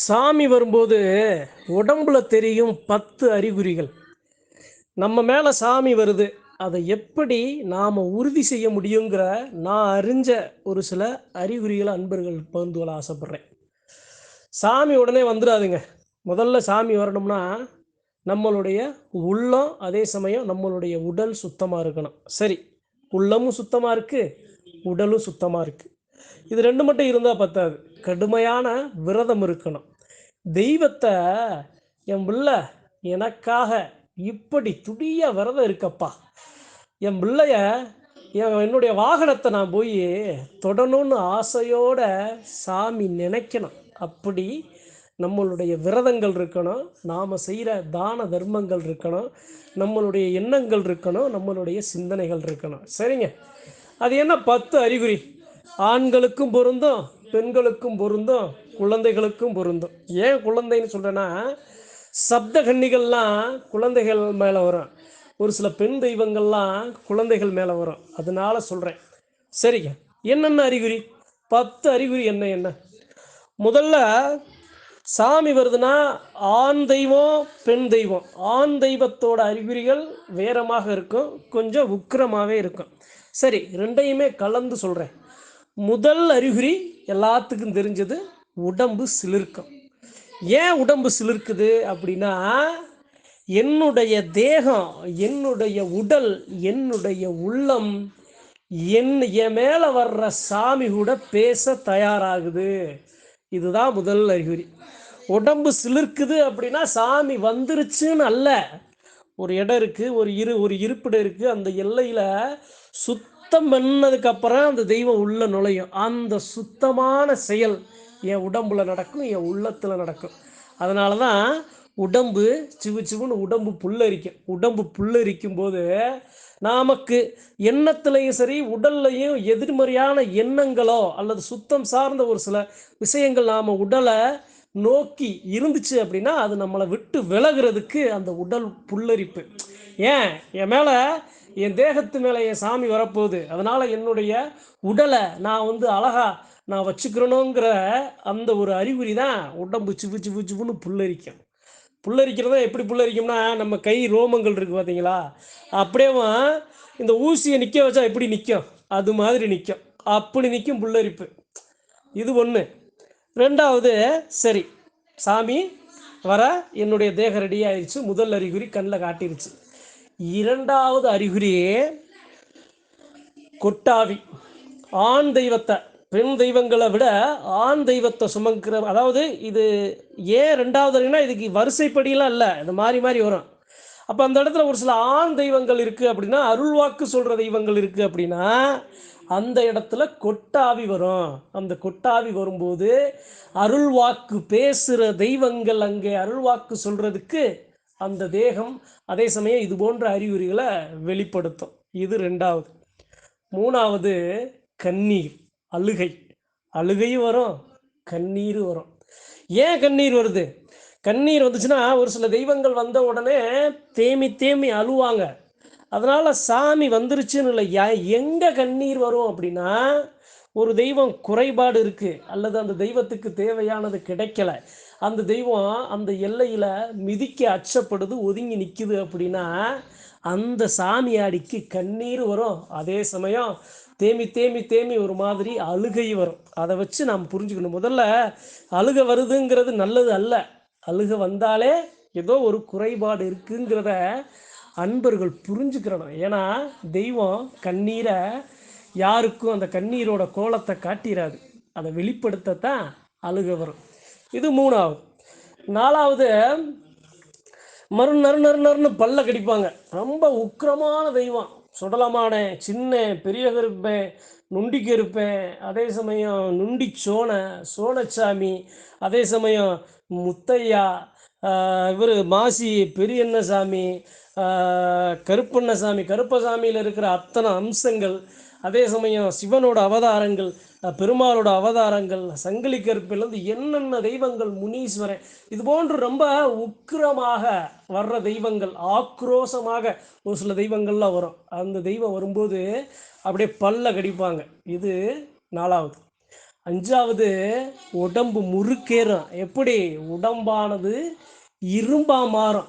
சாமி வரும்போது உடம்புல தெரியும் பத்து அறிகுறிகள். நம்ம மேலே சாமி வருது. அதை எப்படி நாம் உறுதி செய்ய முடியுங்கிற நான் அறிஞ்ச ஒரு சில அறிகுறிகளை அன்பர்கள் பகிர்ந்து கொள்ள ஆசைப்பட்றேன். சாமி உடனே வந்துடாதுங்க. முதல்ல சாமி வரணும்னா நம்மளுடைய உள்ளம் அதே சமயம் நம்மளுடைய உடல் சுத்தமாக இருக்கணும். சரி உள்ளமும் சுத்தமாக இருக்குது உடலும் சுத்தமாக இருக்குது இது ரெண்டு மட்டும் இருந்தால் பத்தாது. கடுமையான விரதம் இருக்கணும். தெய்வத்தை என் பிள்ளை எனக்காக இப்படி துடிய விரதம் இருக்கப்பா. என் பிள்ளைய என் என்னுடைய வாகனத்தை நான் போய் தொடணும்னு ஆசையோட சாமி நினைக்கணும். அப்படி நம்மளுடைய விரதங்கள் இருக்கணும். நாம் செய்கிற தான தர்மங்கள் இருக்கணும். நம்மளுடைய எண்ணங்கள் இருக்கணும். நம்மளுடைய சிந்தனைகள் இருக்கணும். சரிங்க? அது என்ன? பத்து அறிகுறி. ஆண்களுக்கும் பொருந்தும். பெண்களுக்கும் பொருந்தும் குழந்தைகளுக்கும் பொருந்தும். ஏன் குழந்தைன்னு சொல்கிறேன்னா சப்த கன்னிகள்லாம் குழந்தைகள் மேலே வரும். ஒரு சில பெண் தெய்வங்கள்லாம் குழந்தைகள் மேலே வரும். அதனால சொல்கிறேன் சரிங்க. என்னென்ன அறிகுறி? பத்து அறிகுறி என்ன என்ன? முதல்ல சாமி வருதுன்னா ஆண் தெய்வம் பெண் தெய்வம். ஆண் தெய்வத்தோட அறிகுறிகள் வேறமாக இருக்கும். கொஞ்சம் உக்கிரமாகவே இருக்கும். சரி ரெண்டையுமே கலந்து சொல்கிறேன் முதல் அறிகுறி எல்லாத்துக்கும் தெரிஞ்சது உடம்பு சிலிர்க்கம். ஏன் உடம்பு சிலிர்க்குது அப்படின்னா என்னுடைய தேகம் என்னுடைய உடல் என்னுடைய உள்ளம் என் என் மேலே வர்ற சாமி கூட பேச தயாராகுது. இதுதான் முதல் அறிகுறி. உடம்பு சிலிர்க்குது அப்படின்னா சாமி வந்துருச்சுன்னு அல்ல. ஒரு இடம் இருக்குது ஒரு இரு ஒரு இருப்பிடம் இருக்குது அந்த எல்லையில் சுத்தம் பண்ணதுக்கப்புறம் அந்த தெய்வம் உள்ள நுழையும். அந்த சுத்தமான செயல் என் உடம்புல நடக்கும் என் உள்ளத்தில் நடக்கும். அதனால தான் உடம்பு சிவு சிவுன்னு உடம்பு புல்லரிக்கும். உடம்பு புல்லரிக்கும் போது நமக்கு எண்ணத்துலையும் சரி உடல்லையும் எதிர்மறையான எண்ணங்களோ அல்லது சுத்தம் சார்ந்த ஒரு சில விஷயங்கள் நாம் உடலை நோக்கி இருந்துச்சு அப்படின்னா அது நம்மளை விட்டு விலகிறதுக்கு அந்த உடல் புல்லரிப்பு. ஏன்? என் மேலே என் தேகத்து மேலே என் சாமி வரப்போகுது. அதனால் என்னுடைய உடலை நான் வந்து அழகா நான் வச்சுக்கிறணுங்கிற அந்த ஒரு அறிகுறி தான் உடம்பு சிவு சிவு சிவுன்னு புல்லரிக்கும். புல்லரிக்கிறதா எப்படி புல்லரிக்கும்னா நம்ம கை ரோமங்கள் இருக்குது பார்த்தீங்களா அப்படியே இந்த ஊசியை நிற்க வச்சா எப்படி நிற்கும் அது மாதிரி நிற்கும் அப்படி நிற்கும் புல்லரிப்பு. இது ஒன்று ரெண்டாவது சரி சாமி வர என்னுடைய தேக ரெடி ஆயிடுச்சு முதல் அறிகுறி கண்ணில் காட்டிருச்சு. இரண்டாவது அறிகுறி கொட்டாவி. ஆண் தெய்வத்தை பெண் தெய்வங்களை விட ஆண் தெய்வத்தை சுமக்கிற அதாவது இது ஏன் ரெண்டாவது அறிகுறினா இதுக்கு வரிசைப்படியெல்லாம் இல்லை. இது மாறி மாறி வரும். அப்போ அந்த இடத்துல ஒரு சில ஆண் தெய்வங்கள் இருக்குது அப்படின்னா அருள்வாக்கு சொல்கிற தெய்வங்கள் இருக்குது அப்படின்னா அந்த இடத்துல கொட்டாவி வரும். அந்த கொட்டாவி வரும்போது அருள்வாக்கு பேசுகிற தெய்வங்கள் அங்கே அருள்வாக்கு சொல்கிறதுக்கு அந்த தேகம் அதே சமயம் இது போன்ற அறிகுறிகளை வெளிப்படுத்தும். இது ரெண்டாவது. மூணாவது கண்ணீர் அழுகை. அழுகையும் வரும் கண்ணீர் வரும். ஏன் கண்ணீர் வருது? கண்ணீர் வந்துச்சுன்னா ஒரு சில தெய்வங்கள் வந்த உடனே தேமி தேமி அழுவாங்க. அதனால் சாமி வந்துருச்சுன்னு இல்லை. எங்கே கண்ணீர் வரும் அப்படின்னா ஒரு தெய்வம் குறைபாடு இருக்குது அல்லது அந்த தெய்வத்துக்கு தேவையானது கிடைக்கல அந்த தெய்வம் அந்த எல்லையில் மிதிக்க அச்சப்படுது ஒதுங்கி நிற்குது அப்படின்னா அந்த சாமியாடிக்கு கண்ணீர் வரும். அதே சமயம் தேமி தேமி தேமி ஒரு மாதிரி அழுகை வரும். அதை வச்சு நாம் புரிஞ்சுக்கணும். முதல்ல அழுக வருதுங்கிறது நல்லது அல்ல. அழுக வந்தாலே ஏதோ ஒரு குறைபாடு இருக்குங்கிறத அன்பர்கள் புரிஞ்சுக்கிறணும். ஏன்னா தெய்வம் கண்ணீரை யாருக்கும் அந்த கண்ணீரோட கோலத்தை காட்டிடாது அதை வெளிப்படுத்தத்தான் அழுக வரும். இது மூணாவது. நாலாவது மறு நறு நறு நறுன்னு பல்ல கடிப்பாங்க. ரொம்ப உக்கிரமான தெய்வம். சுடலமான சின்ன பெரிய கருப்பேன் நுண்டி கருப்பேன் அதே சமயம் நுண்டி சோனை சோனச்சாமி அதே சமயம் முத்தையா இவர் மாசி பெரியண்ணசாமி கருப்பண்ணசாமி கருப்பசாமியில் இருக்கிற அத்தனை அம்சங்கள் அதே சமயம் சிவனோட அவதாரங்கள் பெருமாளோட அவதாரங்கள் சங்கிலி கருப்பிலிருந்து என்னென்ன தெய்வங்கள் முனீஸ்வரன் இது போன்று ரொம்ப உக்கிரமாக வர்ற தெய்வங்கள் ஆக்ரோஷமாக ஒரு சில தெய்வங்கள்லாம் வரும். அந்த தெய்வம் வரும்போது அப்படியே பல்ல கடிப்பாங்க. இது நாலாவது. அஞ்சாவது உடம்பு முறுக்கேறும். எப்படி? உடம்பானது இரும்பா மாறும்.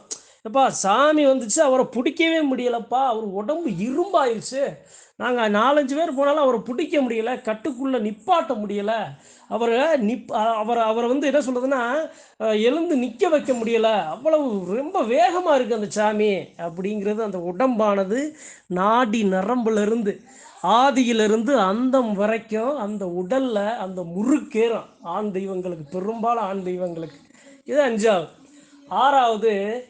எப்பா சாமி வந்துச்சு அவரை பிடிக்கவே முடியலப்பா. அவர் உடம்பு இரும்பாயிருச்சு. நாங்கள் நாலஞ்சு பேர் போனாலும் அவரை பிடிக்க முடியல கட்டுக்குள்ளே நிப்பாட்ட முடியலை. அவரை நிப் அவரை அவரை வந்து என்ன சொல்கிறதுன்னா எழுந்து நிற்க வைக்க முடியலை. அவ்வளவு ரொம்ப வேகமாக இருக்குது அந்த சாமி. அப்படிங்கிறது அந்த உடம்பானது நாடி நரம்புலேருந்து ஆதியிலிருந்து அந்தம் வரைக்கும் அந்த உடலில் அந்த முறுக்கேறும் ஆண் தெய்வங்களுக்கு பெரும்பாலும் ஆண் தெய்வங்களுக்கு. இது அஞ்சாவது. ஆறாவது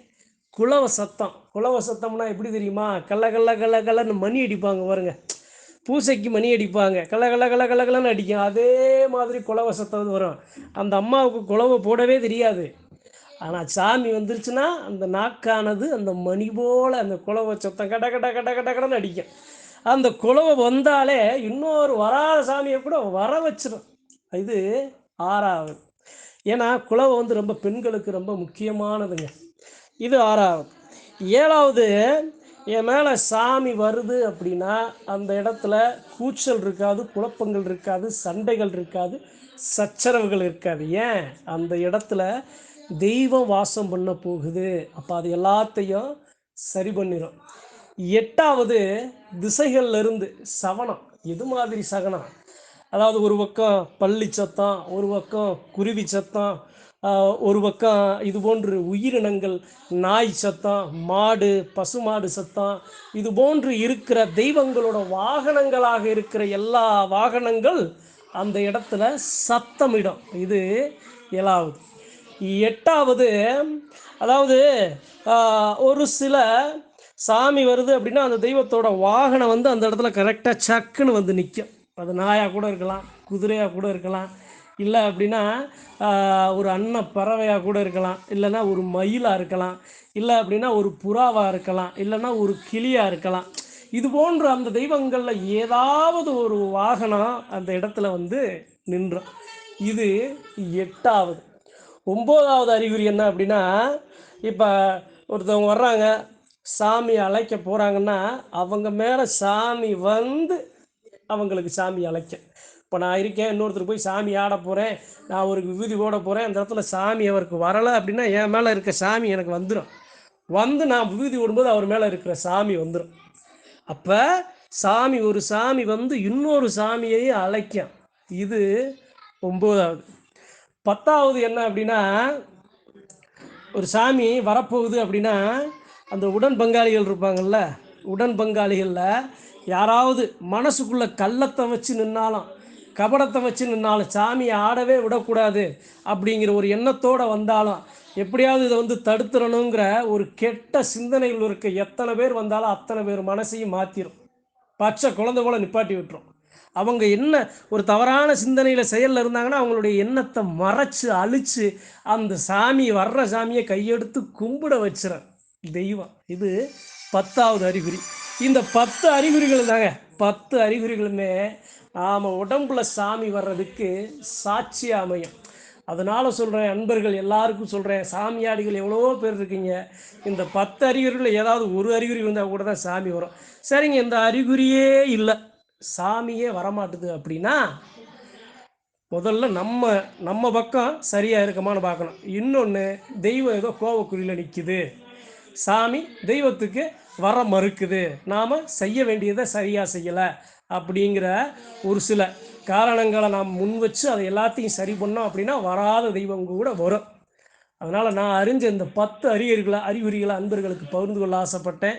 குலவ சத்தம். குலவ சத்தம்னா எப்படி தெரியுமா? கல்ல கல்ல கல்ல கல்லன்னு மணி அடிப்பாங்க பாருங்க. பூசைக்கு மணி அடிப்பாங்க. கல்ல கல்ல கல்ல கல்லன்னு அடிக்கும். அதே மாதிரி குலவ சத்தம் வரும். அந்த அம்மாவுக்கு குலவை போடவே தெரியாது. ஆனால் சாமி வந்துருச்சுன்னா அந்த நாக்கானது அந்த மணி போல் அந்த குலவை சத்தம் கட கட கட கட கடன்னு அடிக்கும். அந்த குலவை வந்தாலே இன்னொரு வராத சாமியை கூட வர வச்சிடும் இது ஆறாவது. ஏன்னா குலவை வந்து ரொம்ப பெண்களுக்கு ரொம்ப முக்கியமானதுங்க. இது ஆறாவது. ஏழாவது என் மேலே சாமி வருது அப்படின்னா அந்த இடத்துல கூச்சல் இருக்காது குழப்பங்கள் இருக்காது சண்டைகள் இருக்காது சச்சரவுகள் இருக்காது. ஏன்? அந்த இடத்துல தெய்வம் வாசம் பண்ண போகுது. அப்போ அது எல்லாத்தையும் சரி பண்ணிடும் எட்டாவது திசைகள்ல இருந்து சவனம் எது மாதிரி சகனம்? அதாவது ஒரு பக்கம் பள்ளி சத்தம் ஒரு பக்கம் குருவி சத்தம் ஒரு பக்கம் இது போன்று உயிரினங்கள் நாய் சத்தம் மாடு பசுமாடு சத்தம் இது போன்று இருக்கிற தெய்வங்களோட வாகனங்களாக இருக்கிற எல்லா வாகனங்கள் அந்த இடத்துல சத்தமிடும். இது ஏழாவது. எட்டாவது அதாவது ஒரு சில சாமி வருது அப்படின்னா அந்த தெய்வத்தோட வாகனம் வந்து அந்த இடத்துல கரெக்டாக சக்குன்னு வந்து நிற்கும் அது நாயாக கூட இருக்கலாம் குதிரையாக கூட இருக்கலாம். இல்லை அப்படின்னா ஒரு அன்ன பறவையாக கூட இருக்கலாம். இல்லைன்னா ஒரு மயிலாக இருக்கலாம். இல்லை அப்படின்னா ஒரு புறாவாக இருக்கலாம். இல்லைன்னா ஒரு கிளியாக இருக்கலாம். இது போன்ற அந்த தெய்வங்களில் ஏதாவது ஒரு வாகனம் அந்த இடத்துல வந்து நின்றோம். இது எட்டாவது. ஒம்போதாவது அறிகுறி என்ன அப்படின்னா இப்போ ஒருத்தவங்க வர்றாங்க சாமி அழைக்க போகிறாங்கன்னா அவங்க மேலே சாமி வந்து அவங்களுக்கு சாமி அழைக்க. இப்போ நான் இருக்கேன் இன்னொருத்தர் போய் சாமி ஆட போகிறேன் நான் ஒரு விபூதி போட போகிறேன் அந்த இடத்துல சாமி அவருக்கு வரலை அப்படின்னா என் மேலே இருக்க சாமி எனக்கு வந்துடும் வந்து நான் விபூதி விடும்போது அவர் மேலே இருக்கிற சாமி வந்துடும் அப்போ சாமி ஒரு சாமி வந்து இன்னொரு சாமியை அழைக்கும். இது ஒம்போதாவது. பத்தாவது என்ன அப்படின்னா ஒரு சாமி வரப்போகுது அப்படின்னா அந்த உடன் பங்காளிகள் இருப்பாங்கல்ல உடன் பங்காளிகளில் யாராவது மனசுக்குள்ளே கள்ளத்தை வச்சு நின்னாலும் கபடத்தை வச்சு நின்னாலும் சாமியை ஆடவே விடக்கூடாது அப்படிங்கிற ஒரு எண்ணத்தோடு வந்தாலும். எப்படியாவது இதை வந்து தடுத்துடணுங்கிற ஒரு கெட்ட சிந்தனைகள் இருக்க எத்தனை பேர் வந்தாலும் அத்தனை பேர் மனசையும் மாற்றிடும் பச்சை குழந்தை போல் நிப்பாட்டி விட்டுரும். அவங்க என்ன ஒரு தவறான சிந்தனையில் செயலில் இருந்தாங்கன்னா அவங்களுடைய எண்ணத்தை மறைச்சு அழித்து அந்த சாமி வர்ற சாமியை கையெடுத்து கும்பிட வச்சிடறேன் தெய்வம். இது பத்தாவது அறிகுறி. இந்த பத்து அறிகுறிகள் தாங்க பத்து அறிகுறிகளுமே நாம் உடம்புல சாமி வர்றதுக்கு சாட்சி அமையும். அதனால் சொல்கிறேன் அன்பர்கள் எல்லாருக்கும் சொல்கிறேன் சாமியாடிகள் எவ்வளவோ பேர் இருக்கீங்க இந்த பத்து அறிகுறிகளில் ஏதாவது ஒரு அறிகுறி வந்தால் கூட தான் சாமி வரும். சரிங்க இந்த அறிகுறியே இல்லை. சாமியே வரமாட்டுது அப்படின்னா முதல்ல நம்ம நம்ம பக்கம் சரியாக இருக்கமான்னு பார்க்கணும். இன்னொன்று தெய்வம் ஏதோ கோவக்குறியில் நிற்குது சாமி தெய்வத்துக்கு வர மறுக்குது. நாம் செய்ய வேண்டியதை சரியாக செய்யலை அப்படிங்கிற ஒரு சில காரணங்களை நாம் முன் வச்சு அதை எல்லாத்தையும் சரி பண்ணோம் அப்படின்னா வராத தெய்வம் கூட வரும். அதனால் நான் அறிஞ்ச இந்த பத்து அறிகுறிகளை அறிகுறிகளை அன்பர்களுக்கு பகிர்ந்து கொள்ள ஆசைப்பட்டேன்.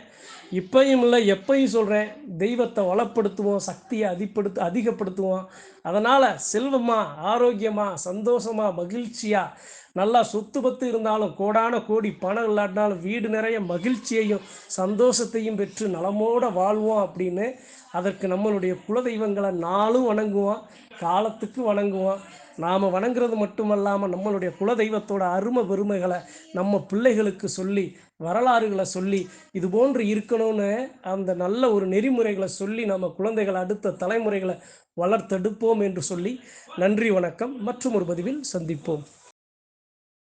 இப்பையும் இல்லை எப்பையும் சொல்கிறேன் தெய்வத்தை வளப்படுத்துவோம் சக்தியை அதிப்படுத்து அதிகப்படுத்துவோம். அதனால் செல்வமாக ஆரோக்கியமாக சந்தோஷமாக மகிழ்ச்சியாக நல்லா சொத்து பத்து இருந்தாலும் கோடான கோடி பணம் இல்லாட்டினாலும் வீடு நிறைய மகிழ்ச்சியையும் சந்தோஷத்தையும் பெற்று நலமோட வாழ்வோம் அப்படின்னு அதற்கு நம்மளுடைய குலதெய்வங்களை நாளும் வணங்குவோம் காலத்துக்கு வணங்குவோம் நாம் வணங்குறது மட்டுமல்லாமல் நம்மளுடைய குலதெய்வத்தோட அருமை பெருமைகளை நம்ம பிள்ளைகளுக்கு சொல்லி வரலாறுகளை சொல்லி இது போன்று இருக்கணும்னு அந்த நல்ல ஒரு நெறிமுறைகளை சொல்லி நம்ம குழந்தைகளை அடுத்த தலைமுறைகளை வளர்த்தெடுப்போம் என்று சொல்லி நன்றி வணக்கம். மற்றும் ஒரு பதிவில் சந்திப்போம்.